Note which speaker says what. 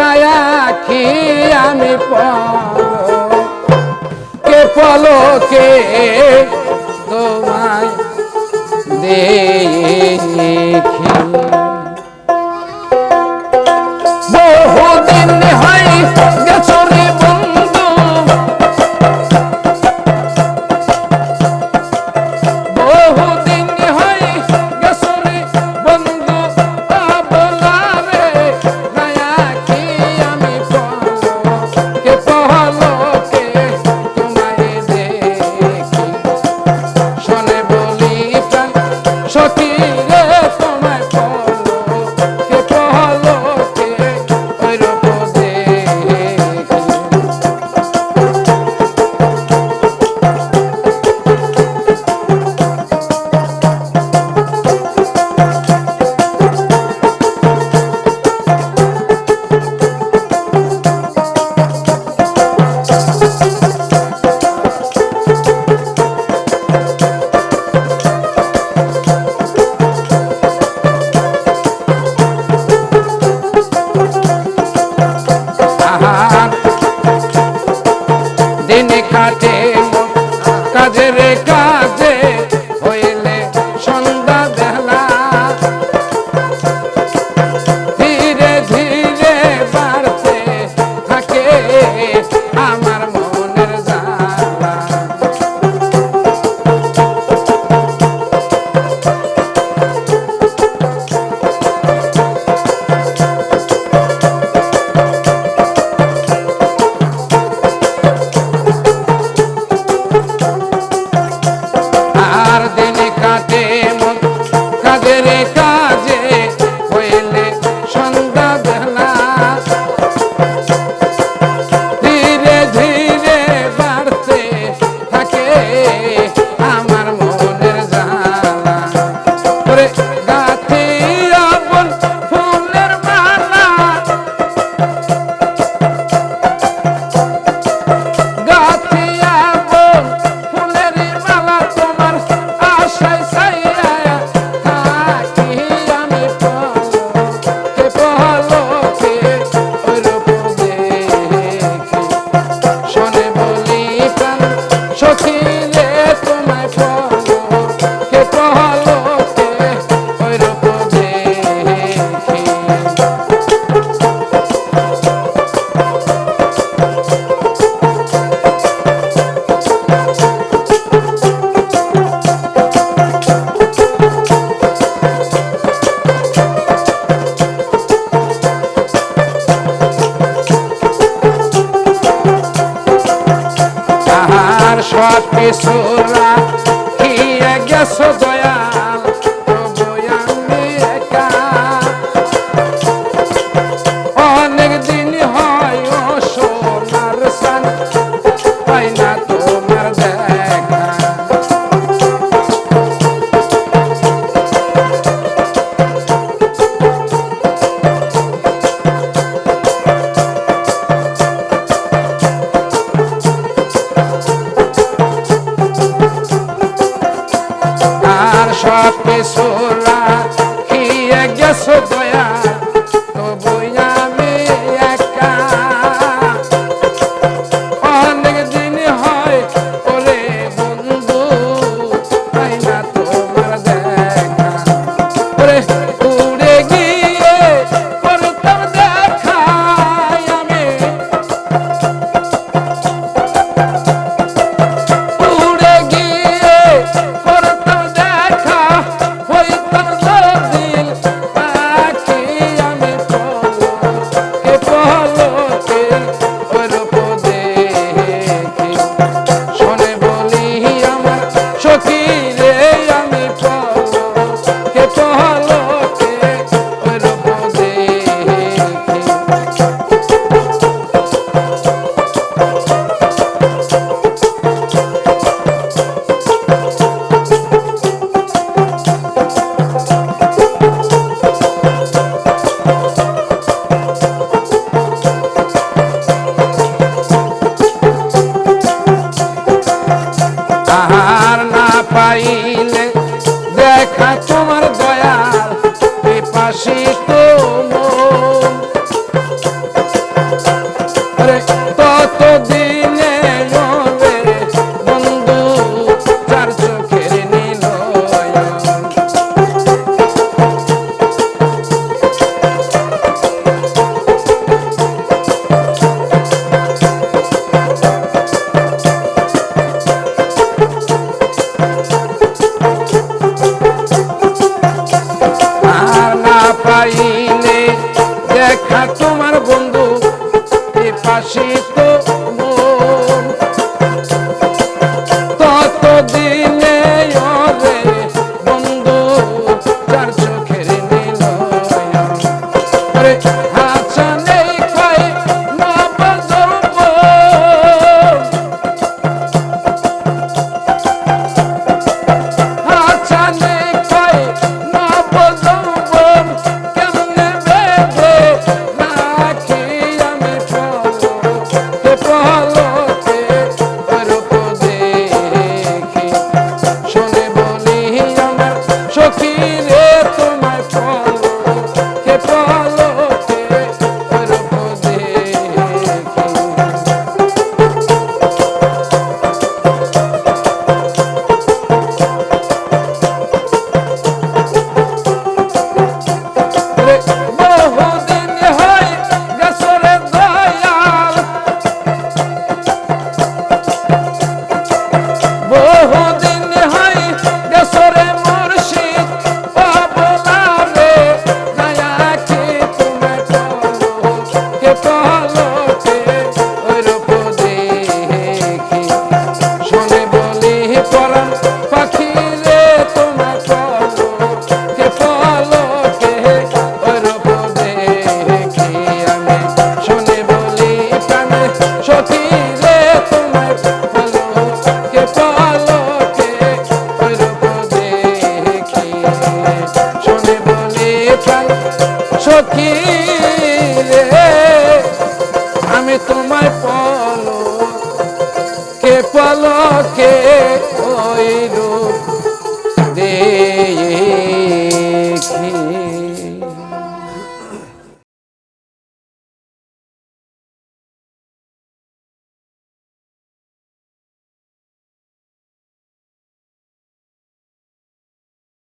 Speaker 1: লুকায়া কি আমি কে পলকে তোমায় দে গেছো রাখিয়া গেছো দয়া। পাশে কোনো ততদিনে নবে বন্ধু চার চোখের নীল Ah পাইনে দেখা তোমার বন্ধু পাশে তো que